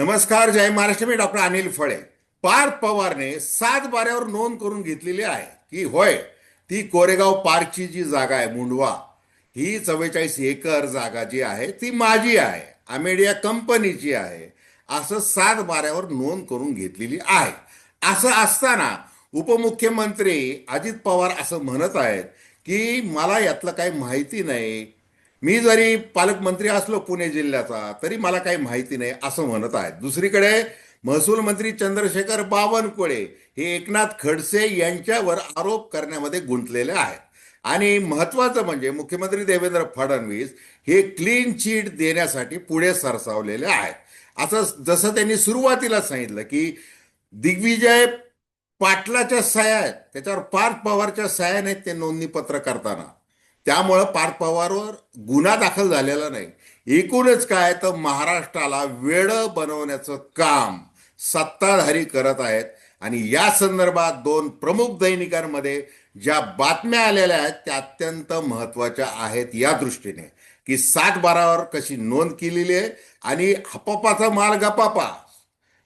नमस्कार जय महाराष्ट्र. मी डॉक्टर अनिल फळे. पार्थ पवारने सात बाऱ्यावर नोंद करून घेतलेली आहे की होय ती कोरेगाव पार्कची जी जागा आहे मुंडवा ही चव्वेचाळीस एकर जागा जी आहे ती माझी आहे अमेडिया कंपनीची आहे असं सात बाऱ्यावर नोंद करून घेतलेली आहे. असं असताना उपमुख्यमंत्री अजित पवार असं म्हणत आहेत की मला यातलं काही माहिती नाही मी जरी पालकमंत्री असलो पुणे जिल्ह्याचा तरी मला काही माहिती नाही असं म्हणत आहेत. दुसरीकडे महसूल मंत्री चंद्रशेखर बावनकुळे हे एकनाथ खडसे यांच्यावर आरोप करण्यामध्ये गुंतलेले आहेत. आणि महत्वाचं म्हणजे मुख्यमंत्री देवेंद्र फडणवीस हे क्लीन चिट देण्यासाठी पुढे सरसावलेले आहेत. असं जसं त्यांनी सुरुवातीला सांगितलं की दिग्विजय पाटलाच्या सह्या आहेत त्याच्यावर पार्थ पवारच्या सह्या नाहीत ते नोंदणीपत्र करताना. त्यामुळं पार्थ पवारवर गुन्हा दाखल झालेला नाही. एकूणच काय तर महाराष्ट्राला वेळ बनवण्याचं काम सत्ताधारी करत आहेत. आणि या संदर्भात दोन प्रमुख दैनिकांमध्ये ज्या बातम्या आलेल्या आहेत त्या अत्यंत महत्त्वाच्या आहेत या दृष्टीने. की साठ बारावर कशी नोंद केलेली आहे आणि हपापाचा माल गपापा.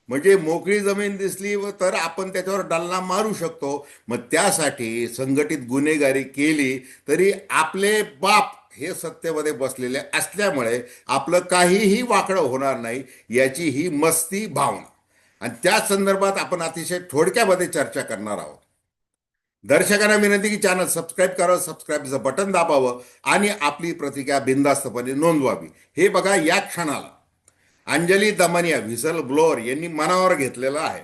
म्हणजे मोकळी जमीन दिसली व तर आपण त्याच्यावर डल्ला मारू शकतो. मग त्यासाठी संघटित गुन्हेगारी केली तरी आपले बाप हे सत्तेमध्ये बसलेले असल्यामुळे आपलं काहीही वाकडं होणार नाही याची ही मस्ती भावना. आणि त्या संदर्भात आपण अतिशय थोडक्यामध्ये चर्चा करणार आहोत. दर्शकांना विनंती की चॅनल सबस्क्राईब करावं सबस्क्राईबचं बटन दाबावं आणि आपली प्रतिक्रिया बिंदास्तपणे नोंदवावी. हे बघा या क्षणाला. अंजली दमानिया व्हिसल ब्लोअर यांनी मनावर घेतलेलं आहे.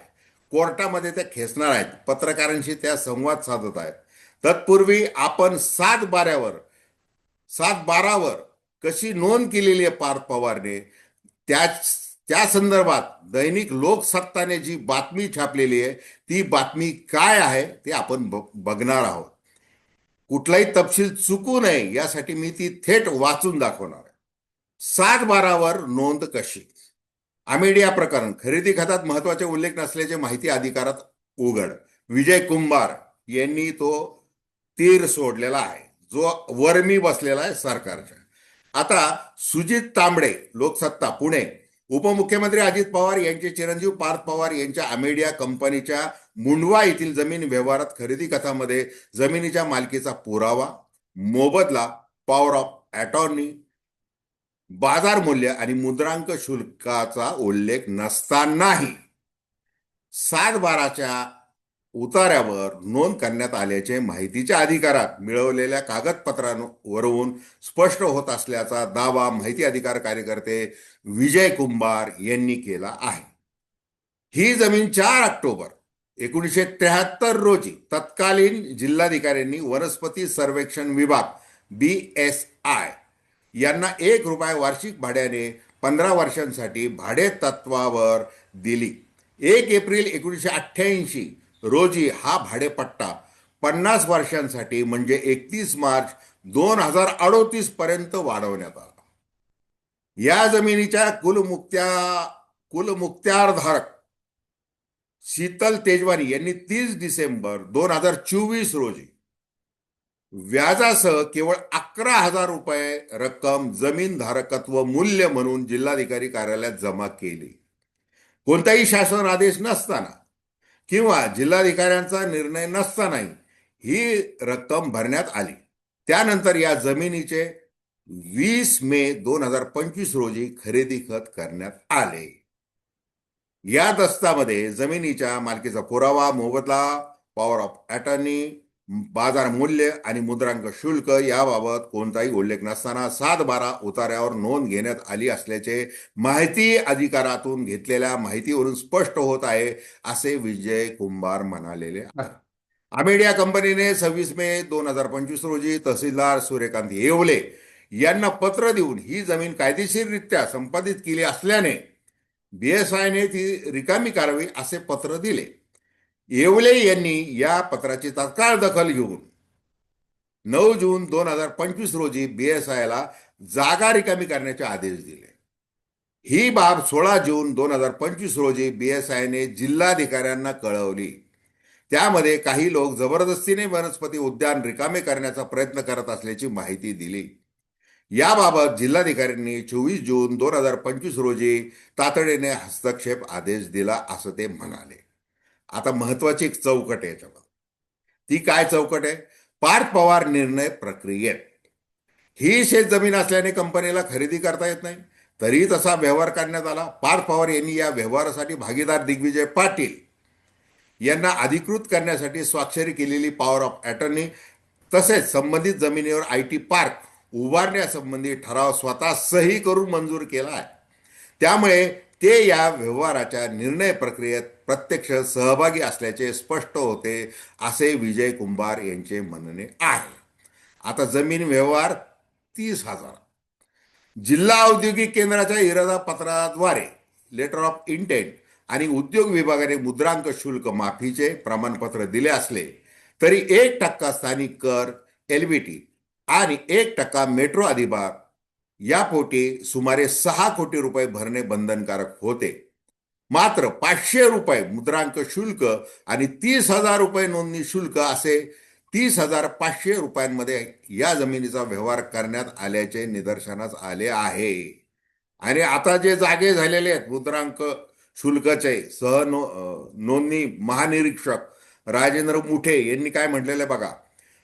कोर्टामध्ये त्या खेचणार आहेत. पत्रकारांशी त्या संवाद साधत आहेत. तत्पूर्वी आपण सात बाऱ्यावर सात बारावर कशी नोंद केलेली आहे पार्थ पवारने त्या त्या संदर्भात दैनिक लोकसत्ताने जी बातमी छापलेली आहे ती बातमी काय आहे ते आपण बघणार आहोत. कुठलाही तपशील चुकू नये यासाठी मी ती थेट वाचून दाखवणार आहे. सात बारावर नोंद कशी? अमेडिया प्रकरण खरेदी खात्यात महत्त्वाचे उल्लेख नसल्याचे माहिती अधिकारात उघड. विजय कुंभार यांनी तो तीर सोडलेला आहे. जो वरमी बसलेला आहे सरकारच्या. आता सुजित तांबडे लोकसत्ता पुणे. उपमुख्यमंत्री अजित पवार यांचे चिरंजीव पार्थ पवार यांच्या अमेडिया कंपनीच्या मुंडवा येथील जमीन व्यवहारात खरेदी कथामध्ये जमिनीच्या मालकीचा पुरावा मोबदला पॉवर ऑफ अटॉर्नी बाजार मूल्य आणि मुद्रांक शुल्काचा उल्लेख नसतानाही सात बाराच्या उतार्यावर नोंद करण्यात आल्याचे माहितीच्या अधिकारात मिळवलेल्या कागदपत्रांवरून स्पष्ट होत असल्याचा दावा माहिती अधिकार कार्यकर्ते विजय कुंभार यांनी केला आहे. ही जमीन चार ऑक्टोबर एकोणीसशे त्र्याहत्तर रोजी तत्कालीन जिल्हाधिकाऱ्यांनी वनस्पती सर्वेक्षण विभाग बी एस आय यांना एक रुपये वार्षिक भाड्याने पंधरा वर्षांसाठी भाडे तत्वावर दिली. एक एप्रिल एकोणीसशे अठ्ठ्याऐंशी रोजी हा भाडेपट्टा पन्नास वर्षांसाठी म्हणजे एकतीस मार्च दोन हजार अडोतीस पर्यंत वाढवण्यात आला. या जमिनीच्या कुलमुक्त्या कुलमुक्त्यारधारक शीतल तेजवानी यांनी तीस डिसेंबर दोन हजार चोवीस रोजी व्याजासह केवळ अकरा हजार रुपये रक्कम जमीन धारकत्व मूल्य म्हणून जिल्हाधिकारी कार्यालयात जमा केली. कोणताही शासन आदेश नसताना किंवा जिल्हाधिकाऱ्यांचा निर्णय नसतानाही ही रक्कम भरण्यात आली. त्यानंतर या जमिनीचे वीस मे दोन हजार पंचवीस रोजी खरेदी खत करण्यात आले. या दस्तामध्ये जमिनीच्या मालकीचा पुरावा मोबदला पॉवर ऑफ अटर्नी बाजार मूल्य आणि मुद्रांक शुल्क याबाबत कोणताही उल्लेख नसताना सात बारा उतार्यावर नोंद घेण्यात आली असल्याचे माहिती अधिकारातून घेतलेल्या माहितीवरून स्पष्ट होत आहे असे विजय कुंभार म्हणालेले आमेडिया अमेडिया कंपनीने सव्वीस मे दोन हजार पंचवीस रोजी तहसीलदार सूर्यकांत येवले यांना पत्र देऊन ही जमीन कायदेशीररित्या संपादित केली असल्याने बीएसआयने ती रिकामी करावी असे पत्र दिले. येवले यांनी या पत्राची तात्काळ दखल घेऊन नऊ जून दोन हजार पंचवीस रोजी बीएसआयला जागा रिकामी करण्याचे आदेश दिले. ही बाब सोळा जून दोन हजार पंचवीस रोजी बीएसआयने जिल्हाधिकाऱ्यांना कळवली. त्यामध्ये काही लोक जबरदस्तीने वनस्पती उद्यान रिकामे करण्याचा प्रयत्न करत असल्याची माहिती दिली. याबाबत जिल्हाधिकाऱ्यांनी चोवीस जून दोन हजार पंचवीस रोजी तातडीने हस्तक्षेप आदेश दिला असं ते म्हणाले. आता महत्वाची एक चौकट आहे याच्यामध्ये. ती काय चौकट आहे? पार्थ पवार निर्णय प्रक्रियेत. ही शेत जमीन असल्याने कंपनीला खरेदी करता येत नाही. तरी तसा व्यवहार करण्यात आला. पार्थ पवार यांनी या व्यवहारासाठी भागीदार दिग्विजय पाटील यांना अधिकृत करण्यासाठी स्वाक्षरी केलेली पॉवर ऑफ अटर्नी तसेच संबंधित जमिनीवर आय टी पार्क उभारण्यासंबंधी ठराव स्वतः सही करून मंजूर केला आहे. त्यामुळे ते या व्यवहाराच्या निर्णय प्रक्रियेत प्रत्यक्ष सहभागी असल्याचे स्पष्ट होते असे विजय कुंभार यांचे म्हणणे आहे. आता जमीन व्यवहार तीस हजार. जिल्हा औद्योगिक केंद्राच्या इरादा पत्राद्वारे लेटर ऑफ इंटेंट आणि उद्योग विभागाने मुद्रांक शुल्क माफीचे प्रमाणपत्र दिले असले तरी एक टक्का स्थानिक कर एलबीटी आणि एक टक्का मेट्रो अधिभाग यापोटी सुमारे सहा कोटी रुपये भरणे बंधनकारक होते. मात्र पाचशे रुपये मुद्रांक शुल्क आणि तीस हजार रुपये नोंदणी शुल्क असे तीस हजार पाचशे रुपयांमध्ये या जमिनीचा व्यवहार करण्यात आल्याचे निदर्शनास आले आहे. आणि आता जे जागे झालेले आहेत मुद्रांक शुल्काचे सह नो नोंदणी महानिरीक्षक राजेंद्र मुठे यांनी काय म्हटलेलं आहे बघा?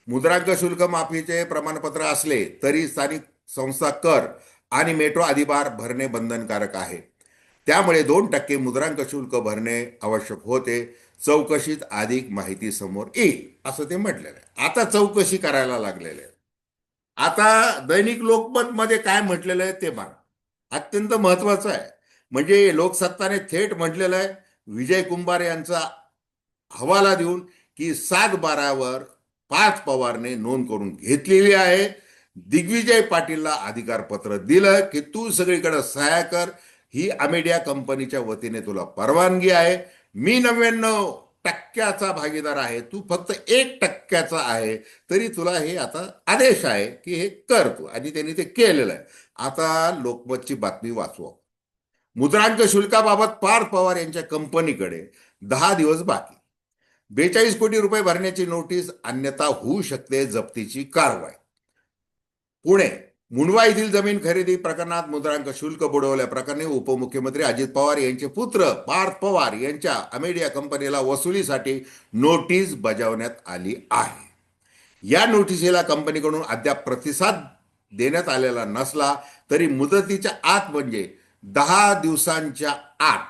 मुद्रांक शुल्क माफीचे प्रमाणपत्र असले तरी स्थानिक संस्था कर आणि मेट्रो अधिभार भरणे बंधनकारक आहे. त्यामुळे दोन टक्के मुद्रांक शुल्क भरणे आवश्यक होते. चौकशीत अधिक माहिती समोर येईल असं ते म्हटलेलं आहे. आता चौकशी करायला लागलेले आहे आता दैनिक लोकमतमध्ये काय म्हटलेलं आहे ते बघा. अत्यंत महत्वाचं आहे. म्हणजे लोकसत्ताने थेट म्हटलेलं आहे विजय कुंभार यांचा हवाला देऊन की सात बारावर पाच पवारने नोंद करून घेतलेली आहे. दिग्विजय पाटीलला अधिकारपत्र दिलं की तू सगळीकडे सहाय्य कर ही अमेडिया कंपनीच्या वतीने तुला परवानगी आहे. मी नव्याण्णव टक्क्याचा भागीदार आहे. तू फक्त एक टक्क्याचा आहे. तरी तुला हे आता आदेश आहे की हे कर तू. आणि त्यांनी ते केलेलं आहे. आता लोकमतची बातमी वाचवा. मुद्रांक शुल्काबाबत पार्थ पवार यांच्या कंपनीकडे दहा दिवस बाकी. बेचाळीस कोटी रुपये भरण्याची नोटीस अन्यथा होऊ शकते जप्तीची कारवाई. पुणे मुंडवा येथील जमीन खरेदी प्रकरणात मुद्रांक शुल्क बुडवल्या प्रकरणी उपमुख्यमंत्री अजित पवार यांचे पुत्र पार्थ पवार यांच्या अमेडिया कंपनीला वसुलीसाठी नोटीस बजावण्यात आली आहे. या नोटिसीला कंपनीकडून अद्याप प्रतिसाद देण्यात आलेला नसला तरी मुदतीच्या आत म्हणजे दहा दिवसांच्या आत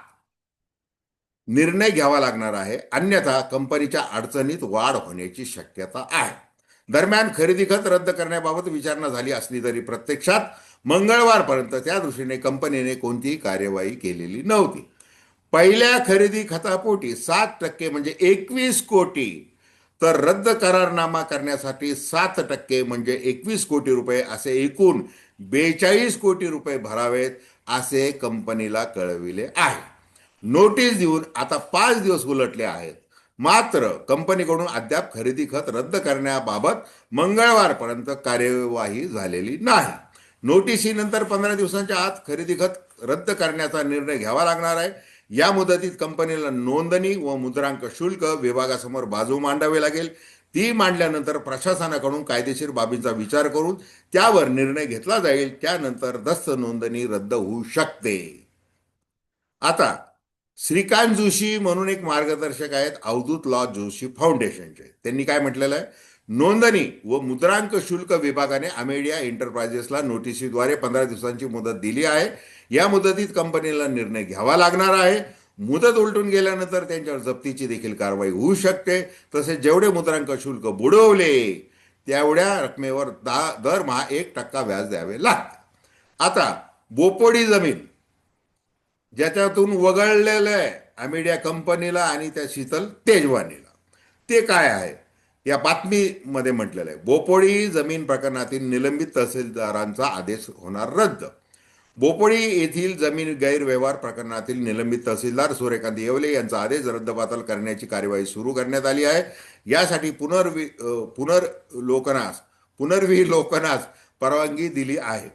निर्णय घ्यावा लागणार आहे. अन्यथा कंपनीच्या अडचणीत वाढ होण्याची शक्यता आहे. दरम्यान खरेदी खत रद्द करण्याबाबत विचारणा झाली असली तरी प्रत्यक्षात मंगळवारपर्यंत त्या दृष्टीने कंपनीने कोणतीही कार्यवाही केलेली नव्हती. पहिल्या खरेदी खतापोटी सात टक्के म्हणजे एकवीस कोटी. तर रद्द करारनामा करण्यासाठी सात टक्के म्हणजे एकवीस कोटी रुपये असे एकूण बेचाळीस कोटी रुपये भरावेत असे कंपनीला कळविले आहे. नोटीस देऊन आता पाच दिवस उलटले आहेत. मात्र कंपनीकडून अद्याप खरेदी खत रद्द करण्याबाबत मंगळवारपर्यंत कार्यवाही झालेली नाही. नोटिसीनंतर पंधरा दिवसांच्या आत खरेदी खत रद्द करण्याचा निर्णय घ्यावा लागणार आहे. या मुदतीत कंपनीला नोंदणी व मुद्रांक शुल्क विभागासमोर बाजू मांडावे लागेल. ती मांडल्यानंतर प्रशासनाकडून कायदेशीर बाबींचा विचार करून त्यावर निर्णय घेतला जाईल. त्यानंतर दस्त नोंदणी रद्द होऊ शकते. आता श्रीकांत जोशी म्हणून एक मार्गदर्शक आहेत अवधूत लॉ जोशी फाउंडेशनचे. त्यांनी काय म्हटलेलं आहे? नोंदणी व मुद्रांक शुल्क विभागाने अमेडिया एंटरप्राइजेसला नोटिसीद्वारे पंधरा दिवसांची मुदत दिली आहे. या मुदतीत कंपनीला निर्णय घ्यावा लागणार आहे. मुदत उलटून गेल्यानंतर त्यांच्यावर जप्तीची देखील कारवाई होऊ शकते. तसेच जेवढे मुद्रांक शुल्क बुडवले तेवढ्या रकमेवर दहा दरमहा एक टक्का व्याज द्यावे लागते. आता बोपोडी जमीन. ज्याच्यातून वगळलेलं आहे अमेडिया कंपनीला आणि त्या शीतल तेजवानीला. ते काय आहे? या बातमीमध्ये म्हटलेलं आहे. बोपोडी जमीन प्रकरणातील निलंबित तहसीलदारांचा आदेश होणार रद्द. बोपोडी येथील जमीन गैरव्यवहार प्रकरणातील निलंबित तहसीलदार सूर्यकांत येवले यांचा आदेश रद्दबातल करण्याची कार्यवाही सुरू करण्यात आली आहे. यासाठी पुनर्वि पुनर्लोकनास पुनर्विलोकनास परवानगी दिली आहे.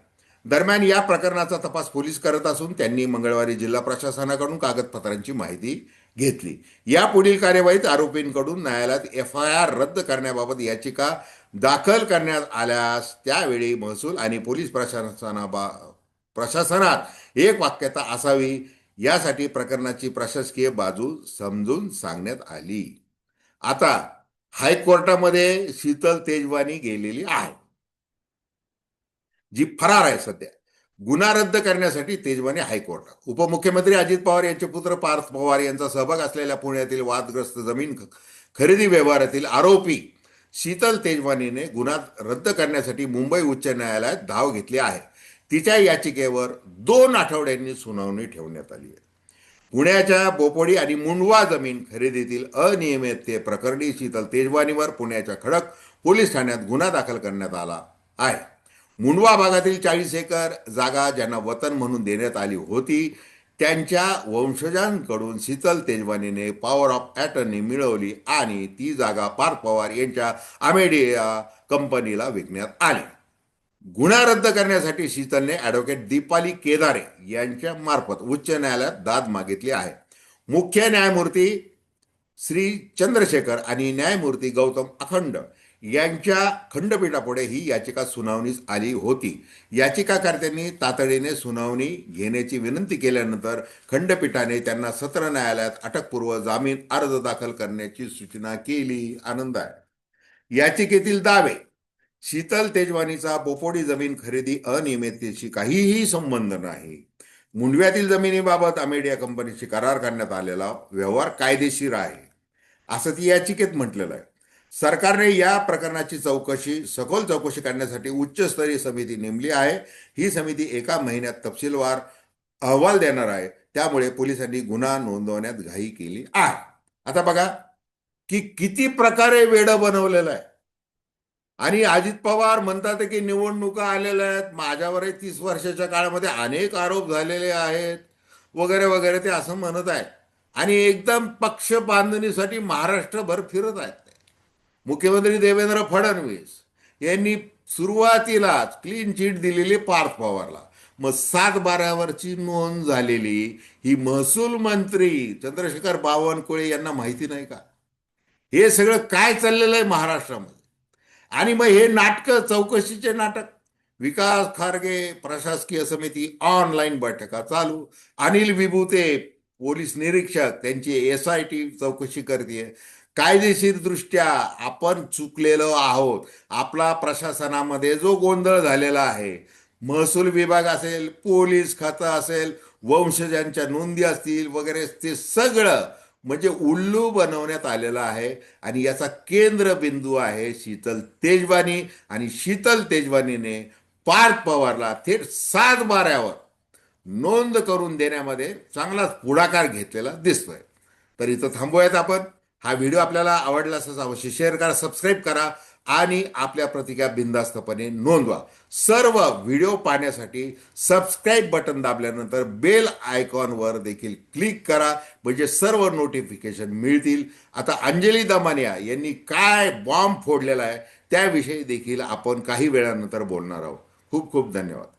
दरम्यान या प्रकरणाचा तपास पोलीस करत असून त्यांनी मंगळवारी जिल्हा प्रशासनाकडून कागदपत्रांची माहिती घेतली. या पुढील कार्यवाहीत आरोपींकडून न्यायालयात एफ आय आर रद्द करण्याबाबत याचिका दाखल करण्यात आल्यास त्यावेळी महसूल आणि पोलीस प्रशासनाबा प्रशासनात एक वाक्यता असावी यासाठी प्रकरणाची प्रशासकीय बाजू समजून सांगण्यात आली. आता हायकोर्टामध्ये शीतल तेजवानी गेलेली आहे. जी फरार आहे सध्या गुन्हा रद्द करण्यासाठी तेजवानी हायकोर्टात उपमुख्यमंत्री अजित पवार यांचे पुत्र पार्थ पवार यांचा सहभाग असलेल्या पुण्यातील वादग्रस्त जमीन खरेदी व्यवहारातील आरोपी शीतल तेजवानीने गुन्हा रद्द करण्यासाठी मुंबई उच्च न्यायालयात धाव घेतली आहे. तिच्या याचिकेवर दोन आठवड्यांनी सुनावणी ठेवण्यात आली आहे. पुण्याच्या बोपोडी आणि मुंडवा जमीन खरेदीतील अनियमितते प्रकरणी शीतल तेजवानीवर पुण्याच्या खडक पोलीस ठाण्यात गुन्हा दाखल करण्यात आला आहे. मुंडवा भागातील चाळीस एकर जागा ज्यांना वतन म्हणून देण्यात आली होती त्यांच्या वंशजांकडून शीतल तेजवानीने पॉवर ऑफ अटर्नी मिळवली आणि ती जागा पार्थ पवार यांच्या आमेडिया कंपनीला विकण्यात आली. गुन्हा रद्द करण्यासाठी शीतलने ॲडव्होकेट दीपाली केदारे यांच्या मार्फत उच्च न्यायालयात दाद मागितली आहे. मुख्य न्यायमूर्ती श्री चंद्रशेखर आणि न्यायमूर्ती गौतम अखंड यांच्या खंडपीठापुढे ही याचिका सुनावणीस आली होती. याचिकाकर्त्यांनी तातडीने सुनावणी घेण्याची विनंती केल्यानंतर खंडपीठाने त्यांना सत्र न्यायालयात अटकपूर्व जामीन अर्ज दाखल करण्याची सूचना केली. आनंद आहे. याचिकेतील दावे शीतल तेजवानीचा बोपोडी जमीन खरेदी अनियमिततेशी काहीही संबंध नाही. मुंडव्यातील जमिनीबाबत अमेडिया कंपनीशी करार करण्यात आलेला व्यवहार कायदेशीर आहे. असं ती याचिकेत म्हटलेलं आहे. सरकारने या प्रकरणाची चौकशी सखोल चौकशी करण्यासाठी उच्चस्तरीय समिती नेमली आहे. ही समिती एका महिन्यात तपशीलवार अहवाल देणार आहे. त्यामुळे पोलिसांनी गुन्हा नोंदवण्यात घाई केली आहे. आता बघा की किती प्रकारे वेड बनवलेलं आहे. आणि अजित पवार म्हणतात की निवडणुका आलेल्या आहेत. माझ्यावरही तीस वर्षाच्या काळामध्ये अनेक आरोप झालेले आहेत. वगैरे वगैरे ते असं म्हणत आहेत. आणि एकदम पक्ष बांधणीसाठी महाराष्ट्रभर फिरत आहेत. मुख्यमंत्री देवेंद्र फडणवीस यांनी सुरुवातीलाच क्लीन चिट दिलेली पार्थ पवारला. मग सात बारावरची नोंद झालेली ही महसूल मंत्री चंद्रशेखर बावनकुळे यांना माहिती नाही का? हे सगळं काय चाललेलं आहे महाराष्ट्रामध्ये? आणि मग हे नाटकं चौकशीचे नाटक? विकास खारगे प्रशासकीय समिती ऑनलाईन बैठका चालू. अनिल विभूते पोलीस निरीक्षक त्यांची एस आय टी चौकशी करते. कायदेशीर दृष्ट्या आपण चुकलेलो आहोत. आपला प्रशासनामध्ये जो गोंधळ झालेला आहे. महसूल विभाग असेल पोलीस खातं असेल वंशजांच्या नोंदी असतील वगैरे ते सगळं म्हणजे उल्लू बनवण्यात आलेलं आहे. आणि याचा केंद्रबिंदू आहे शीतल तेजवानी. आणि शीतल तेजवानीने पार्थ पवारला थेट सात बाऱ्यावर नोंद करून देण्यामध्ये चांगलाच पुढाकार घेतलेला दिसतोय. तर इथं थांबूयात आपण. हा व्हिडिओ आपल्याला आवडला असं अवश्य शेअर करा सबस्क्राईब करा आणि आपल्या प्रतिक्रिया बिंदास्तपणे नोंदवा. सर्व व्हिडिओ पाहण्यासाठी सबस्क्राईब बटन दाबल्यानंतर बेल आयकॉनवर देखील क्लिक करा म्हणजे सर्व नोटिफिकेशन मिळतील. आता अंजली दमानिया यांनी काय बॉम्ब फोडलेला आहे त्याविषयी देखील आपण काही वेळानंतर बोलणार आहोत. खूप खूप धन्यवाद.